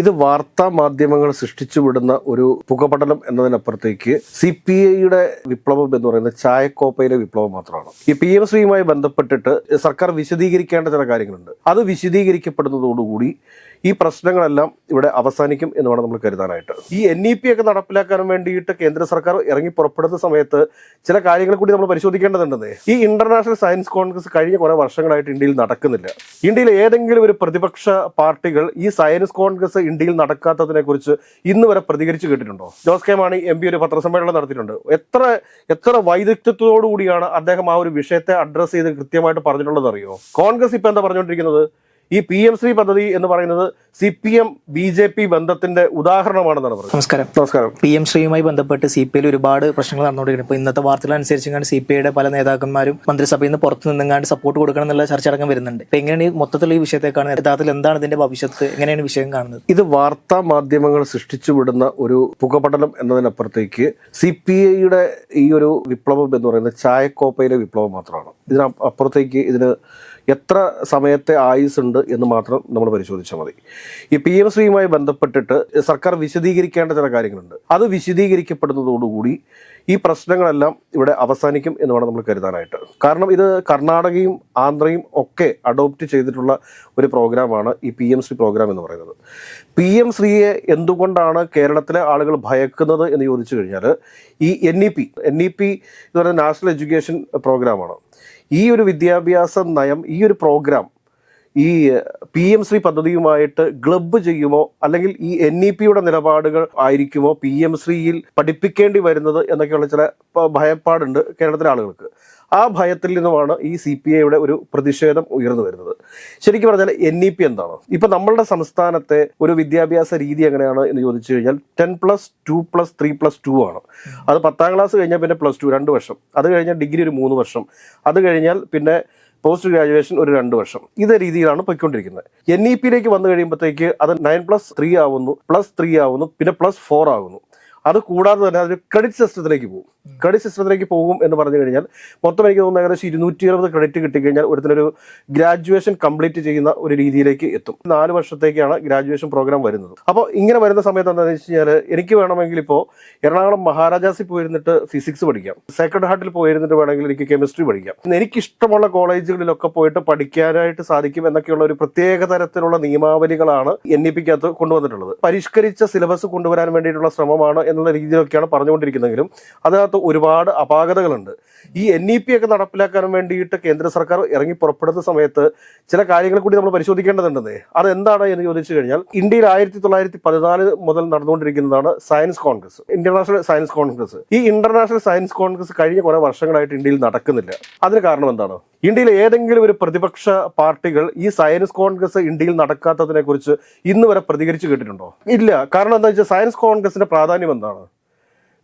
ഇത് വാർത്താ മാധ്യമങ്ങൾ സൃഷ്ടിച്ചു വിടുന്ന ഒരു പുകപടലം എന്നതിനപ്പുറത്തേക്ക് സി പി ഐയുടെ വിപ്ലവം എന്ന് പറയുന്നത് ചായക്കോപ്പയിലെ വിപ്ലവം മാത്രമാണ്. ഈ പി എം ശ്രീയുമായി ബന്ധപ്പെട്ടിട്ട് സർക്കാർ വിശദീകരിക്കേണ്ട ചില കാര്യങ്ങളുണ്ട്. അത് വിശദീകരിക്കപ്പെടുന്നതോടുകൂടി ഈ പ്രശ്നങ്ങളെല്ലാം ഇവിടെ അവസാനിക്കും എന്ന് വേണം നമ്മൾ കരുതാനായിട്ട്. ഈ എൻ ഇ പി ഒക്കെ നടപ്പിലാക്കാൻ വേണ്ടിയിട്ട് കേന്ദ്ര സർക്കാർ ഇറങ്ങി പുറപ്പെടുന്ന സമയത്ത് ചില കാര്യങ്ങൾ കൂടി നമ്മൾ പരിശോധിക്കേണ്ടതുണ്ടെന്നേ. ഈ ഇന്റർനാഷണൽ സയൻസ് കോൺഗ്രസ് കഴിഞ്ഞ കുറെ വർഷങ്ങളായിട്ട് ഇന്ത്യയിൽ നടക്കുന്നില്ല. ഇന്ത്യയിൽ ഏതെങ്കിലും ഒരു പ്രതിപക്ഷ പാർട്ടികൾ ഈ സയൻസ് കോൺഗ്രസ് ഇന്ത്യയിൽ നടക്കാത്തതിനെ കുറിച്ച് ഇന്ന് വരെ പ്രതികരിച്ചു കേട്ടിട്ടുണ്ടോ? Jose K Mani M P ഒരു പത്രസമ്മേളനം നടത്തിയിട്ടുണ്ട്. എത്ര എത്ര വൈദഗ്ധ്യത്തോടു കൂടിയാണ് അദ്ദേഹം ആ ഒരു വിഷയത്തെ അഡ്രസ്സ് ചെയ്ത് കൃത്യമായിട്ട് പറഞ്ഞിട്ടുള്ളത് അറിയോ കോൺഗ്രസ് ഇപ്പൊ എന്താ പറഞ്ഞുകൊണ്ടിരിക്കുന്നത്? ഈ പി എം ശ്രീ പദ്ധതി എന്ന് പറയുന്നത് C P M B J P ബന്ധത്തിന്റെ ഉദാഹരണമാണെന്നാണ് പറയുന്നത്. നമസ്കാരം. നമസ്കാരം. പി എം ശ്രീയുമായി ബന്ധപ്പെട്ട് സി പി ഐയിൽ ഒരുപാട് പ്രശ്നങ്ങൾ നടന്നുകൊണ്ടിരിക്കുന്നു. ഇപ്പോൾ ഇന്നത്തെ വാർത്തകൾ അനുസരിച്ച് സി പി ഐയുടെ പല നേതാക്കന്മാരും മന്ത്രിസഭയിൽ നിന്ന് പുറത്തു നിന്നെങ്ങാണ്ട് സപ്പോർട്ട് കൊടുക്കണം എന്നുള്ള ചർച്ച അടക്കം വരുന്നുണ്ട്. ഇപ്പൊ എങ്ങനെയാണ് ഈ മൊത്തത്തിൽ ഈ വിഷയത്തെ കാണുന്നത് യഥാർത്ഥത്തിൽ എന്താണ് ഇതിന്റെ ഭവിഷ്യത്ത്? എങ്ങനെയാണ് വിഷയം കാണുന്നത്? ഇത് വാർത്താ മാധ്യമങ്ങൾ സൃഷ്ടിച്ചു വിടുന്ന ഒരു പുകപടലം എന്നതിനപ്പുറത്തേക്ക് സി പി ഐയുടെ ഈ ഒരു വിപ്ലവം എന്ന് പറയുന്നത് ചായക്കോപ്പയിലെ വിപ്ലവം മാത്രമാണ്. ഇതിന് അപ്പുറത്തേക്ക് ഇതിന് എത്ര സമയത്തെ ആയുസ് ഉണ്ട് എന്ന് മാത്രം നമ്മൾ പരിശോധിച്ചാൽ മതി. ഈ പി എം ശ്രീയുമായി ബന്ധപ്പെട്ടിട്ട് സർക്കാർ വിശദീകരിക്കേണ്ട ചില കാര്യങ്ങളുണ്ട്. അത് വിശദീകരിക്കപ്പെടുന്നതോടുകൂടി ഈ പ്രശ്നങ്ങളെല്ലാം ഇവിടെ അവസാനിക്കും എന്ന് വേണം നമ്മൾ കരുതാനായിട്ട്. കാരണം ഇത് കർണാടകയും ആന്ധ്രയും ഒക്കെ അഡോപ്റ്റ് ചെയ്തിട്ടുള്ള ഒരു പ്രോഗ്രാമാണ് ഈ പി എം ശ്രീ പ്രോഗ്രാം എന്ന് പറയുന്നത്. പി എം ശ്രീയെ എന്തുകൊണ്ടാണ് കേരളത്തിലെ ആളുകൾ ഭയക്കുന്നത് എന്ന് ചോദിച്ചു കഴിഞ്ഞാൽ ഈ N E P N E P എന്ന് പറയുന്നത് നാഷണൽ എഡ്യൂക്കേഷൻ പ്രോഗ്രാമാണ്. ഈ ഒരു വിദ്യാഭ്യാസ നയം ഈ ഒരു പ്രോഗ്രാം ഈ പി എം ശ്രീ പദ്ധതിയുമായിട്ട് ക്ലബ്ബ് ചെയ്യുമോ? അല്ലെങ്കിൽ ഈ എൻ ഇ പിയുടെ നിലപാടുകൾ ആയിരിക്കുമോ? പി എം ശ്രീയിൽ പഠിപ്പിക്കേണ്ടി വരുന്നത് എന്നൊക്കെയുള്ള ചില ഭയപ്പാടുണ്ട് കേരളത്തിലെ ആളുകൾക്ക്. ആ ഭയത്തിൽ നിന്നുമാണ് ഈ സി പി ഐയുടെ ഒരു പ്രതിഷേധം ഉയർന്നു വരുന്നത്. ശരിക്കും പറഞ്ഞാൽ എൻ ഇ പി എന്താണ്? ഇപ്പൊ നമ്മളുടെ സംസ്ഥാനത്തെ ഒരു വിദ്യാഭ്യാസ രീതി എങ്ങനെയാണ് എന്ന് ചോദിച്ചു കഴിഞ്ഞാൽ ten plus two plus three plus two ആണ്. അത് പത്താം ക്ലാസ് കഴിഞ്ഞാൽ പിന്നെ പ്ലസ് ടു രണ്ട് വർഷം. അത് കഴിഞ്ഞാൽ ഡിഗ്രി ഒരു മൂന്ന് വർഷം. അത് കഴിഞ്ഞാൽ പിന്നെ പോസ്റ്റ് ഗ്രാജുവേഷൻ ഒരു രണ്ട് വർഷം. ഇതേ രീതിയിലാണ് പോയിക്കൊണ്ടിരിക്കുന്നത്. എൻ ഇ പിയിലേക്ക് വന്നു കഴിയുമ്പോഴത്തേക്ക് അത് നയൻ പ്ലസ് ത്രീ ആവുന്നു പ്ലസ് ത്രീ ആവുന്നു പിന്നെ പ്ലസ് ഫോർ ആകുന്നു അത് കൂടാതെ തന്നെ അതൊരു ക്രെഡിറ്റ് സിസ്റ്റത്തിലേക്ക് പോകും. ക്രെഡിറ്റ് സിസ്റ്റത്തിലേക്ക് പോകും എന്ന് പറഞ്ഞു കഴിഞ്ഞാൽ മൊത്തം എനിക്ക് തോന്നുന്നു ഏകദേശം ഇരുന്നൂറ്റി ഇരുപത് ക്രെഡിറ്റ് കിട്ടിക്കഴിഞ്ഞാൽ ഒരുത്തിനൊരു ഗ്രാജുവേഷൻ കംപ്ലീറ്റ് ചെയ്യുന്ന ഒരു രീതിയിലേക്ക് എത്തും. നാല് വർഷത്തേക്കാണ് ഗ്രാജുവേഷൻ പ്രോഗ്രാം വരുന്നത്. അപ്പോൾ ഇങ്ങനെ വരുന്ന സമയത്ത് എന്താണെന്ന് വെച്ച് കഴിഞ്ഞാൽ എനിക്ക് വേണമെങ്കിൽ ഇപ്പോൾ എറണാകുളം മഹാരാജാസിൽ പോയിരുന്നിട്ട് ഫിസിക്സ് പഠിക്കാം. സെക്കൻഡ് ഹാർട്ടിൽ പോയിരുന്നിട്ട് വേണമെങ്കിൽ എനിക്ക് കെമിസ്ട്രി പഠിക്കാം. എനിക്ക് ഇഷ്ടമുള്ള കോളേജുകളിലൊക്കെ പോയിട്ട് പഠിക്കാനായിട്ട് സാധിക്കും എന്നൊക്കെയുള്ള ഒരു പ്രത്യേക തരത്തിലുള്ള നിയമാവലികളാണ് എൻ ഇ പിക്കകത്ത് കൊണ്ടുവന്നിട്ടുള്ളത്. പരിഷ്കരിച്ച സിലബസ് കൊണ്ടുവരാൻ വേണ്ടിയിട്ടുള്ള ശ്രമമാണ് എന്നുള്ള രീതിയിലൊക്കെയാണ് പറഞ്ഞുകൊണ്ടിരിക്കുന്നതെങ്കിലും അതിനകത്ത് ഒരുപാട് അപാകതകളുണ്ട്. ഈ എൻ ഇ പി ഒക്കെ നടപ്പിലാക്കാൻ വേണ്ടിയിട്ട് കേന്ദ്ര സർക്കാർ ഇറങ്ങി പുറപ്പെടുന്ന സമയത്ത് ചില കാര്യങ്ങൾ കൂടി നമ്മൾ പരിശോധിക്കേണ്ടതുണ്ടെന്നേ. അത് എന്താണ് എന്ന് ചോദിച്ചു കഴിഞ്ഞാൽ ഇന്ത്യയിൽ ആയിരത്തി തൊള്ളായിരത്തി പതിനാല് മുതൽ നടന്നുകൊണ്ടിരിക്കുന്നതാണ് science congress international science congress ഈ ഇന്റർനാഷണൽ സയൻസ് കോൺഗ്രസ് കഴിഞ്ഞ കുറെ വർഷങ്ങളായിട്ട് ഇന്ത്യയിൽ നടക്കുന്നില്ല. അതിന് കാരണം എന്താണ്? ഇന്ത്യയിൽ ഏതെങ്കിലും ഒരു പ്രതിപക്ഷ പാർട്ടികൾ ഈ സയൻസ് കോൺഗ്രസ് ഇന്ത്യയിൽ നടക്കാത്തതിനെ കുറിച്ച് ഇന്ന് വരെ പ്രതികരിച്ചു കേട്ടിട്ടുണ്ടോ? ഇല്ല. കാരണം എന്താ വെച്ചാൽ സയൻസ് കോൺഗ്രസിന്റെ പ്രാധാന്യം എന്താണ്?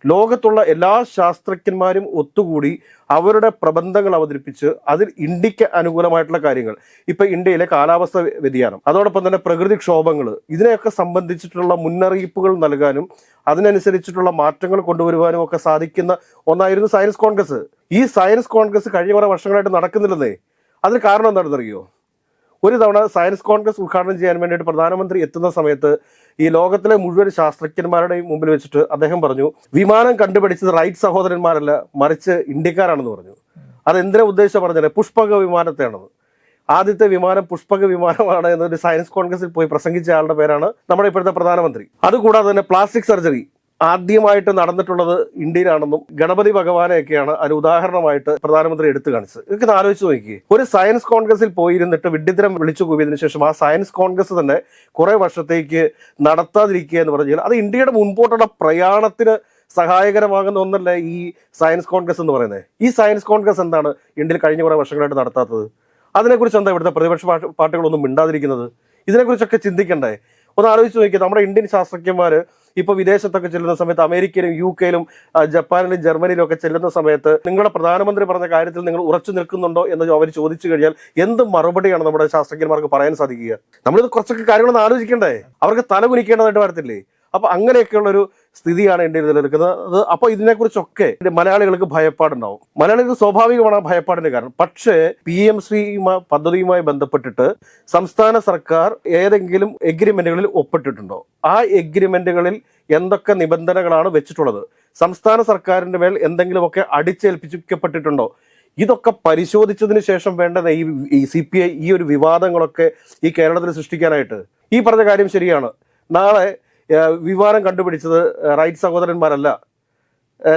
ലോകത്തുള്ള എല്ലാ ശാസ്ത്രജ്ഞന്മാരും ഒത്തുകൂടി അവരുടെ പ്രബന്ധങ്ങൾ അവതരിപ്പിച്ച് അതിൽ ഇന്ത്യയ്ക്ക് അനുകൂലമായിട്ടുള്ള കാര്യങ്ങൾ. ഇപ്പൊ ഇന്ത്യയിലെ കാലാവസ്ഥ വ്യ- വ്യതിയാനം. അതോടൊപ്പം തന്നെ പ്രകൃതിക്ഷോഭങ്ങൾ ഇതിനെയൊക്കെ സംബന്ധിച്ചിട്ടുള്ള മുന്നറിയിപ്പുകൾ നൽകാനും അതിനനുസരിച്ചിട്ടുള്ള മാറ്റങ്ങൾ കൊണ്ടുവരുവാനും ഒക്കെ സാധിക്കുന്ന ഒന്നായിരുന്നു സയൻസ് കോൺഗ്രസ്. ഈ സയൻസ് കോൺഗ്രസ് കഴിഞ്ഞ കുറെ വർഷങ്ങളായിട്ട് നടക്കുന്നില്ലെന്നേ. അതിന് കാരണം എന്താണെന്നറിയോ? ഒരു തവണ സയൻസ് കോൺഗ്രസ് ഉദ്ഘാടനം ചെയ്യാൻ വേണ്ടിയിട്ട് പ്രധാനമന്ത്രി എത്തുന്ന സമയത്ത് ഈ ലോകത്തിലെ മുഴുവൻ ശാസ്ത്രജ്ഞന്മാരുടെയും മുമ്പിൽ വെച്ചിട്ട് അദ്ദേഹം പറഞ്ഞു വിമാനം കണ്ടുപിടിച്ചത് റൈറ്റ് സഹോദരന്മാരല്ല മറിച്ച് ഇന്ത്യക്കാരാണെന്ന് പറഞ്ഞു. അത് എന്തിനാ ഉദ്ദേശിച്ച പറഞ്ഞത്? പുഷ്പക വിമാനത്തെയാണെന്ന് ആദ്യത്തെ വിമാനം പുഷ്പക വിമാനമാണ് എന്നൊരു സയൻസ് കോൺഗ്രസിൽ പോയി പ്രസംഗിച്ച ആളുടെ പേരാണ് നമ്മുടെ ഇപ്പോഴത്തെ പ്രധാനമന്ത്രി. അതുകൂടാതെ തന്നെ പ്ലാസ്റ്റിക് സർജറി. ആദ്യമായിട്ട് നടന്നിട്ടുള്ളത് ഇന്ത്യയിലാണെന്നും ഗണപതി ഭഗവാനെയൊക്കെയാണ് അതിന് ഉദാഹരണമായിട്ട് പ്രധാനമന്ത്രി എടുത്തു കാണിച്ചത്. ഇതൊക്കെ ആലോചിച്ച് നോക്കി ഒരു സയൻസ് കോൺഗ്രസിൽ പോയിരുന്നിട്ട് വിഡ്ഢിത്തരം വിളിച്ചു കൂവിയതിനു ശേഷം ആ സയൻസ് കോൺഗ്രസ് തന്നെ കുറെ വർഷത്തേക്ക് നടത്താതിരിക്കുക എന്ന് പറഞ്ഞാൽ അത് ഇന്ത്യയുടെ മുൻപോട്ടുള്ള പ്രയാണത്തിന് സഹായകരമാകുന്ന ഒന്നല്ലേ ഈ സയൻസ് കോൺഗ്രസ് എന്ന് പറയുന്നത്? ഈ സയൻസ് കോൺഗ്രസ് എന്താണ് ഇന്ത്യയിൽ കഴിഞ്ഞ കുറെ വർഷങ്ങളായിട്ട് നടത്താത്തത്? അതിനെക്കുറിച്ച് എന്താ ഇവിടുത്തെ പ്രതിപക്ഷ പാർട്ടി- പാർട്ടികളൊന്നും മിണ്ടാതിരിക്കുന്നത്? ഇതിനെക്കുറിച്ചൊക്കെ ചിന്തിക്കണ്ടേ? ഒന്ന് ആലോചിച്ച് നോക്കിയാൽ നമ്മുടെ ഇന്ത്യൻ ശാസ്ത്രജ്ഞന്മാർ ഇപ്പൊ വിദേശത്തൊക്കെ ചെല്ലുന്ന സമയത്ത് അമേരിക്കയിലും യു കെയിലും ജപ്പാനിലും ജർമ്മനിയിലും ഒക്കെ ചെല്ലുന്ന സമയത്ത് നിങ്ങളുടെ പ്രധാനമന്ത്രി പറഞ്ഞ കാര്യത്തിൽ നിങ്ങൾ ഉറച്ചു നിൽക്കുന്നുണ്ടോ എന്ന് അവർ ചോദിച്ചു കഴിഞ്ഞാൽ എന്ത് മറുപടിയാണ് നമ്മുടെ ശാസ്ത്രജ്ഞന്മാർക്ക് പറയാൻ സാധിക്കുക? നമ്മളിത് കുറച്ചൊക്കെ കാര്യങ്ങളൊന്നും ആലോചിക്കണ്ടേ? അവർക്ക് തല കുനിക്കേണ്ടതായിട്ട് വരത്തില്ലേ? അപ്പൊ അങ്ങനെയൊക്കെയുള്ള ഒരു സ്ഥിതിയാണ് ഇന്ത്യയിൽ നിലനിൽക്കുന്നത്. അത് അപ്പൊ ഇതിനെക്കുറിച്ചൊക്കെ മലയാളികൾക്ക് ഭയപ്പാടുണ്ടാവും. മലയാളികൾക്ക് സ്വാഭാവികമാണ് ഭയപ്പാടിന്റെ കാരണം. പക്ഷേ പി എം ശ്രീ പദ്ധതിയുമായി ബന്ധപ്പെട്ടിട്ട് സംസ്ഥാന സർക്കാർ ഏതെങ്കിലും എഗ്രിമെന്റുകളിൽ ഒപ്പിട്ടിട്ടുണ്ടോ? ആ എഗ്രിമെന്റുകളിൽ എന്തൊക്കെ നിബന്ധനകളാണ് വെച്ചിട്ടുള്ളത്? സംസ്ഥാന സർക്കാരിന്റെ മേൽ എന്തെങ്കിലുമൊക്കെ അടിച്ചേൽപ്പിക്കപ്പെട്ടിട്ടുണ്ടോ? ഇതൊക്കെ പരിശോധിച്ചതിന് ശേഷം വേണ്ടത് ഈ സി പി ഐ ഈ ഒരു വിവാദങ്ങളൊക്കെ ഈ കേരളത്തിൽ സൃഷ്ടിക്കാനായിട്ട്. ഈ പറഞ്ഞ കാര്യം ശരിയാണ്. നാളെ ഏഹ്, കണ്ടുപിടിച്ചത് റൈറ്റ് സഹോദരന്മാരല്ല.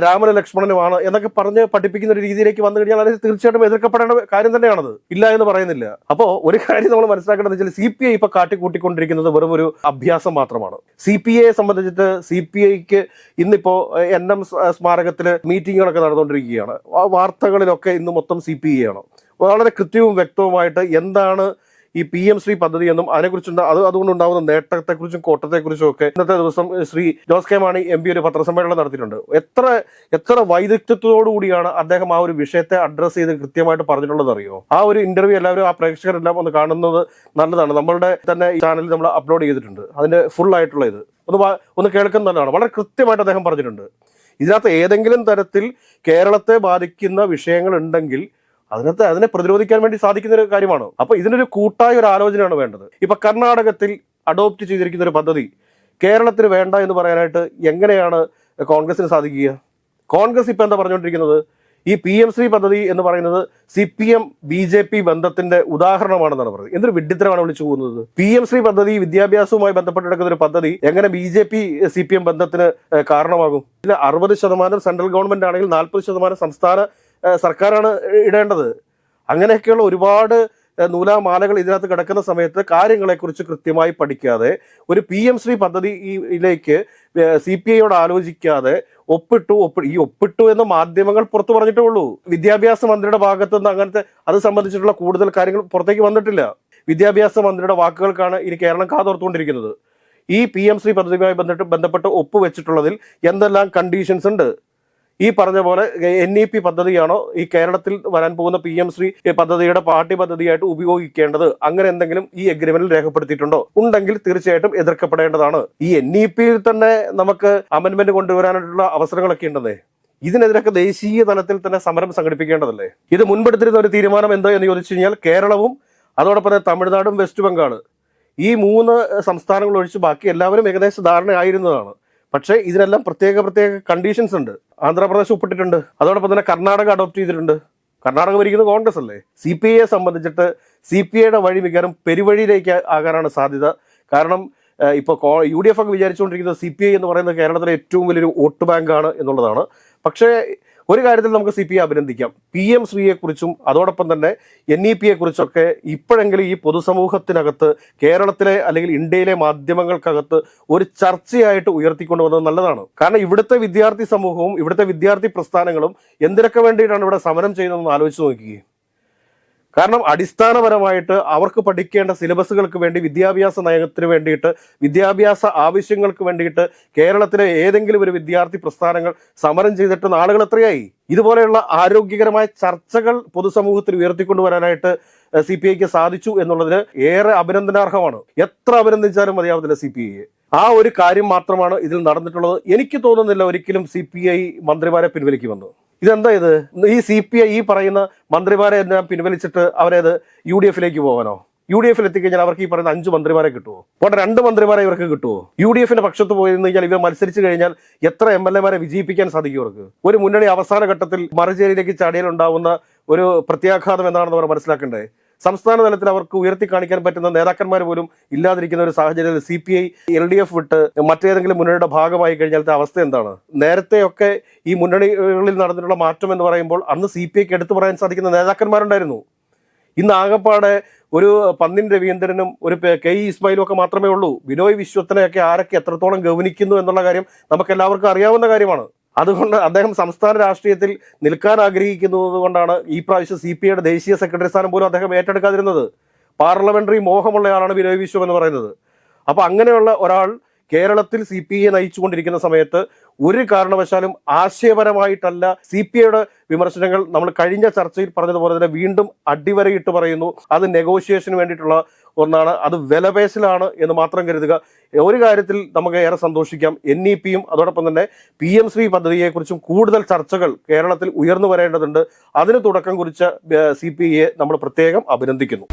രാമന് ലക്ഷ്മണനുമാണ് എന്നൊക്കെ പറഞ്ഞ് പഠിപ്പിക്കുന്ന ഒരു രീതിയിലേക്ക് വന്നു കഴിഞ്ഞാൽ അത് തീർച്ചയായിട്ടും എതിർക്കപ്പെടേണ്ട കാര്യം തന്നെയാണത്. ഇല്ല എന്ന് പറയുന്നില്ല. അപ്പോൾ ഒരു കാര്യം നമ്മൾ മനസ്സിലാക്കേണ്ടത് വെച്ചാൽ സി പി ഐ ഇപ്പൊ കാട്ടിക്കൂട്ടിക്കൊണ്ടിരിക്കുന്നത് വെറും ഒരു അഭ്യാസം മാത്രമാണ്. സി പി ഐയെ സംബന്ധിച്ചിട്ട് സി പി ഐക്ക് ഇന്നിപ്പോ എൻ എം സ്മാരകത്തിൽ മീറ്റിങ്ങുകളൊക്കെ നടന്നുകൊണ്ടിരിക്കുകയാണ്. വാർത്തകളിലൊക്കെ ഇന്ന് മൊത്തം സി പി ഐ ആണ്. വളരെ കൃത്യവും വ്യക്തവുമായിട്ട് എന്താണ് ഈ പി എം ശ്രീ പദ്ധതി എന്നും അതിനെക്കുറിച്ചുണ്ട്. അത് അതുകൊണ്ടുണ്ടാകുന്ന നേട്ടത്തെക്കുറിച്ചും കോട്ടത്തെക്കുറിച്ചും ഒക്കെ ഇന്നത്തെ ദിവസം Shri Jose K Mani M P ഒരു പത്രസമ്മേളനം നടത്തിയിട്ടുണ്ട്. എത്ര എത്ര വൈദഗ്ധ്യത്തോടു കൂടിയാണ് അദ്ദേഹം ആ ഒരു വിഷയത്തെ അഡ്രസ്സ് ചെയ്ത് കൃത്യമായിട്ട് പറഞ്ഞിട്ടുള്ളത് അറിയോ? ആ ഒരു ഇന്റർവ്യൂ എല്ലാവരും ആ പ്രേക്ഷകരെല്ലാം ഒന്ന് കാണുന്നത് നല്ലതാണ്. നമ്മളുടെ തന്നെ ഈ ചാനലിൽ നമ്മൾ അപ്ലോഡ് ചെയ്തിട്ടുണ്ട്. അതിന്റെ ഫുൾ ആയിട്ടുള്ള ഇത്. ഒന്ന് ഒന്ന് കേൾക്കുന്നതാണ് വളരെ കൃത്യമായിട്ട് അദ്ദേഹം പറഞ്ഞിട്ടുണ്ട്. ഇതിനകത്ത് ഏതെങ്കിലും തരത്തിൽ കേരളത്തെ ബാധിക്കുന്ന വിഷയങ്ങൾ ഉണ്ടെങ്കിൽ അതിനകത്ത് അതിനെ പ്രതിരോധിക്കാൻ വേണ്ടി സാധിക്കുന്ന ഒരു കാര്യമാണ്. അപ്പൊ ഇതിനൊരു കൂട്ടായ ഒരു ആലോചനയാണ് വേണ്ടത്. ഇപ്പൊ കർണാടകത്തിൽ അഡോപ്റ്റ് ചെയ്തിരിക്കുന്ന ഒരു പദ്ധതി കേരളത്തിന് വേണ്ട എന്ന് പറയാനായിട്ട് എങ്ങനെയാണ് കോൺഗ്രസിന് സാധിക്കുക? കോൺഗ്രസ് ഇപ്പൊ എന്താ പറഞ്ഞുകൊണ്ടിരിക്കുന്നത്? ഈ പി എം ശ്രീ പദ്ധതി എന്ന് പറയുന്നത് C P M B J P ബന്ധത്തിന്റെ ഉദാഹരണമാണെന്നാണ് പറയുന്നത് എന്തൊരു വിഡിത്തരമാണ് വിളിച്ചു പോകുന്നത്. പി എം ശ്രീ പദ്ധതി വിദ്യാഭ്യാസവുമായി ബന്ധപ്പെട്ട് കിടക്കുന്ന ഒരു പദ്ധതി എങ്ങനെ B J P C P M ബന്ധത്തിന് കാരണമാകും? ഇതിൽ അറുപത് ശതമാനം സെൻട്രൽ ഗവൺമെന്റ് ആണെങ്കിൽ നാൽപ്പത് ശതമാനം സംസ്ഥാന സർക്കാരാണ് ഇടേണ്ടത്. അങ്ങനെയൊക്കെയുള്ള ഒരുപാട് നൂലാമാലകൾ ഇതിനകത്ത് കിടക്കുന്ന സമയത്ത് കാര്യങ്ങളെക്കുറിച്ച് കൃത്യമായി പഠിക്കാതെ ഒരു പി എം ശ്രീ പദ്ധതിയിലേക്ക് സി പി ഐയോട് ആലോചിക്കാതെ ഒപ്പിട്ടു ഒപ്പി ഈ ഒപ്പിട്ടു എന്ന് മാധ്യമങ്ങൾ പുറത്തു പറഞ്ഞിട്ടേ ഉള്ളൂ. വിദ്യാഭ്യാസ മന്ത്രിയുടെ ഭാഗത്തു നിന്ന് അങ്ങനത്തെ അത് സംബന്ധിച്ചിട്ടുള്ള കൂടുതൽ കാര്യങ്ങൾ പുറത്തേക്ക് വന്നിട്ടില്ല. വിദ്യാഭ്യാസ മന്ത്രിയുടെ വാക്കുകൾക്കാണ് ഇനി കേരളം കാതോർത്തുകൊണ്ടിരിക്കുന്നത്. ഈ പി എം ശ്രീ പദ്ധതിയുമായി ബന്ധപ്പെട്ട് ബന്ധപ്പെട്ട് ഒപ്പുവെച്ചിട്ടുള്ളതിൽ എന്തെല്ലാം കണ്ടീഷൻസ് ഉണ്ട്? ഈ പറഞ്ഞ പോലെ എൻ ഇ പി പദ്ധതിയാണോ? ഈ കേരളത്തിൽ വരാൻ പോകുന്ന പി എം ശ്രീ പദ്ധതിയുടെ പാർട്ടി പദ്ധതിയായിട്ട് ഉപയോഗിക്കേണ്ടത് അങ്ങനെ എന്തെങ്കിലും ഈ അഗ്രിമെന്റിൽ രേഖപ്പെടുത്തിയിട്ടുണ്ടോ? ഉണ്ടെങ്കിൽ തീർച്ചയായിട്ടും എതിർക്കപ്പെടേണ്ടതാണ്. ഈ എൻ ഇ പിയിൽ തന്നെ നമുക്ക് അമെന്റ്മെന്റ് കൊണ്ടുവരാനായിട്ടുള്ള അവസരങ്ങളൊക്കെ ഉണ്ടെന്നേ ഇതിനെതിരൊക്കെ ദേശീയ തലത്തിൽ തന്നെ സമരം സംഘടിപ്പിക്കേണ്ടതല്ലേ? ഇത് മുൻപെടുത്തിരുന്ന ഒരു തീരുമാനം എന്തോ എന്ന് ചോദിച്ചു കഴിഞ്ഞാൽ കേരളവും അതോടൊപ്പം തന്നെ തമിഴ്നാടും വെസ്റ്റ് ബംഗാൾ ഈ മൂന്ന് സംസ്ഥാനങ്ങൾ ഒഴിച്ച് ബാക്കി എല്ലാവരും ഏകദേശം ധാരണയായിരുന്നതാണ് പക്ഷേ ഇതിനെല്ലാം പ്രത്യേക പ്രത്യേക കണ്ടീഷൻസ് ഉണ്ട്. ആന്ധ്രാപ്രദേശ് ഒപ്പിട്ടിട്ടുണ്ട് അതോടൊപ്പം തന്നെ കർണാടക അഡോപ്റ്റ് ചെയ്തിട്ടുണ്ട്. കർണാടക ഭരിക്കുന്നത് കോൺഗ്രസ് അല്ലേ? സി പി ഐയെ സംബന്ധിച്ചിട്ട് സി പി ഐയുടെ വഴി മിക്കവാറും പെരുവഴിയിലേക്ക് ആകാനാണ് സാധ്യത. കാരണം ഇപ്പോൾ യു ഡി എഫ് ഒക്കെ വിചാരിച്ചുകൊണ്ടിരിക്കുന്നത് സി പി ഐ എന്ന് പറയുന്നത് കേരളത്തിലെ ഏറ്റവും വലിയൊരു വോട്ട് ബാങ്കാണ് എന്നുള്ളതാണ്. പക്ഷേ ഒരു കാര്യത്തിൽ നമുക്ക് സി പി അഭിനന്ദിക്കാം. പി എം ശ്രീയെക്കുറിച്ചും അതോടൊപ്പം തന്നെ എൻ ഇ പിയെ കുറിച്ചൊക്കെ ഇപ്പോഴെങ്കിലും ഈ പൊതുസമൂഹത്തിനകത്ത് കേരളത്തിലെ അല്ലെങ്കിൽ ഇന്ത്യയിലെ മാധ്യമങ്ങൾക്കകത്ത് ഒരു ചർച്ചയായിട്ട് ഉയർത്തിക്കൊണ്ടുവന്നത് നല്ലതാണ്. കാരണം ഇവിടുത്തെ വിദ്യാർത്ഥി സമൂഹവും ഇവിടുത്തെ വിദ്യാർത്ഥി പ്രസ്ഥാനങ്ങളും എന്തിനൊക്കെ വേണ്ടിയിട്ടാണ് ഇവിടെ സമരം ചെയ്യുന്നതെന്ന് ആലോചിച്ച് നോക്കുകയും കാരണം അടിസ്ഥാനപരമായിട്ട് അവർക്ക് പഠിക്കേണ്ട സിലബസുകൾക്ക് വേണ്ടി വിദ്യാഭ്യാസ നയത്തിന് വേണ്ടിയിട്ട് വിദ്യാഭ്യാസ ആവശ്യങ്ങൾക്ക് വേണ്ടിയിട്ട് കേരളത്തിലെ ഏതെങ്കിലും ഒരു വിദ്യാർത്ഥി പ്രസ്ഥാനങ്ങൾ സമരം ചെയ്തിട്ട് നാളുകൾ എത്രയായി? ഇതുപോലെയുള്ള ആരോഗ്യകരമായ ചർച്ചകൾ പൊതുസമൂഹത്തിൽ ഉയർത്തിക്കൊണ്ടുവരാനായിട്ട് സി പി ഐക്ക് സാധിച്ചു എന്നുള്ളതിന് ഏറെ അഭിനന്ദനാർഹമാണ്. എത്ര അഭിനന്ദിച്ചാലും മതിയാവത്തില്ല സി പി ഐയെ. ആ ഒരു കാര്യം മാത്രമാണ് ഇതിൽ നടന്നിട്ടുള്ളത്. എനിക്ക് തോന്നുന്നില്ല ഒരിക്കലും സി പി ഐ മന്ത്രിമാരെ പിൻവലിക്കുമെന്ന്. ഇതെന്താ ഇത്? ഈ സി പി ഐ ഈ പറയുന്ന മന്ത്രിമാരെ എല്ലാം പിൻവലിച്ചിട്ട് അവരേത് യു ഡി എഫിലേക്ക് പോകാനോ യു ഡി എഫിൽ എത്തിക്കഴിഞ്ഞാൽ അവർക്ക് ഈ പറയുന്ന അഞ്ച് മന്ത്രിമാരെ കിട്ടുമോ പോട്ടെ രണ്ട് മന്ത്രിമാരെ ഇവർക്ക് കിട്ടുമോ യു ഡി എഫിന്റെ പക്ഷത്ത് പോയി കഴിഞ്ഞാൽ ഇവർ മത്സരിച്ചു കഴിഞ്ഞാൽ എത്ര എം എൽ എമാരെ വിജയിപ്പിക്കാൻ സാധിക്കും ഇവർക്ക്? ഒരു മുന്നണി അവസാന ഘട്ടത്തിൽ മറുചേരിയിലേക്ക് ചാടിയാൽ ഉണ്ടാവുന്ന ഒരു പ്രത്യാഘാതം എന്താണെന്ന് അവർ മനസ്സിലാക്കണ്ടേ? സംസ്ഥാന തലത്തിൽ അവർക്ക് ഉയർത്തി കാണിക്കാൻ പറ്റുന്ന നേതാക്കന്മാർ പോലും ഇല്ലാതിരിക്കുന്ന ഒരു സാഹചര്യത്തിൽ C P I L D F വിട്ട് മറ്റേതെങ്കിലും മുന്നണിയുടെ ഭാഗമായി കഴിഞ്ഞാലത്തെ അവസ്ഥ എന്താണ്? നേരത്തെയൊക്കെ ഈ മുന്നണികളിൽ നടന്നിട്ടുള്ള മാറ്റം എന്ന് പറയുമ്പോൾ അന്ന് സി പി ഐക്ക് എടുത്തു പറയാൻ സാധിക്കുന്ന നേതാക്കന്മാരുണ്ടായിരുന്നു. ഇന്ന് ആകപ്പാടെ ഒരു പന്നിൻ രവീന്ദ്രനും ഒരു കെ ഇ ഇസ്മായിലും ഒക്കെ മാത്രമേ ഉള്ളൂ. ബിനോയ് വിശ്വത്തിനെയൊക്കെ ആരൊക്കെ എത്രത്തോളം ഗവനിക്കുന്നു എന്നുള്ള കാര്യം നമുക്ക് എല്ലാവർക്കും അറിയാവുന്ന കാര്യമാണ്. അതുകൊണ്ട് അദ്ദേഹം സംസ്ഥാന രാഷ്ട്രീയത്തിൽ നിൽക്കാൻ ആഗ്രഹിക്കുന്നത് കൊണ്ടാണ് ഈ പ്രാവശ്യം സി പി ഐയുടെ ദേശീയ സെക്രട്ടറി സ്ഥാനം പോലും അദ്ദേഹം ഏറ്റെടുക്കാതിരുന്നത്. പാർലമെന്ററി മോഹമുള്ളയാളാണ് ബിനോയ് വിശ്വം എന്ന് പറയുന്നത്. അപ്പൊ അങ്ങനെയുള്ള ഒരാൾ കേരളത്തിൽ സി പി ഐ നയിച്ചുകൊണ്ടിരിക്കുന്ന സമയത്ത് ഒരു കാരണവശാലും ആശയപരമായിട്ടല്ല സി പി ഐയുടെ വിമർശനങ്ങൾ നമ്മൾ കഴിഞ്ഞ ചർച്ചയിൽ പറഞ്ഞതുപോലെ തന്നെ വീണ്ടും അടിവരയിട്ട് പറയുന്നു. അത് നെഗോഷിയേഷന് വേണ്ടിയിട്ടുള്ള ഒന്നാണ്. അത് വിലപേശലാണ് എന്ന് മാത്രം കരുതുക. ഒരു കാര്യത്തിൽ നമുക്ക് ഏറെ സന്തോഷിക്കാം. എൻ ഇ പിയും അതോടൊപ്പം തന്നെ പി എം ശ്രീ പദ്ധതിയെക്കുറിച്ചും കൂടുതൽ ചർച്ചകൾ കേരളത്തിൽ ഉയർന്നു വരേണ്ടതുണ്ട്. അതിന് തുടക്കം കുറിച്ച സി നമ്മൾ പ്രത്യേകം അഭിനന്ദിക്കുന്നു.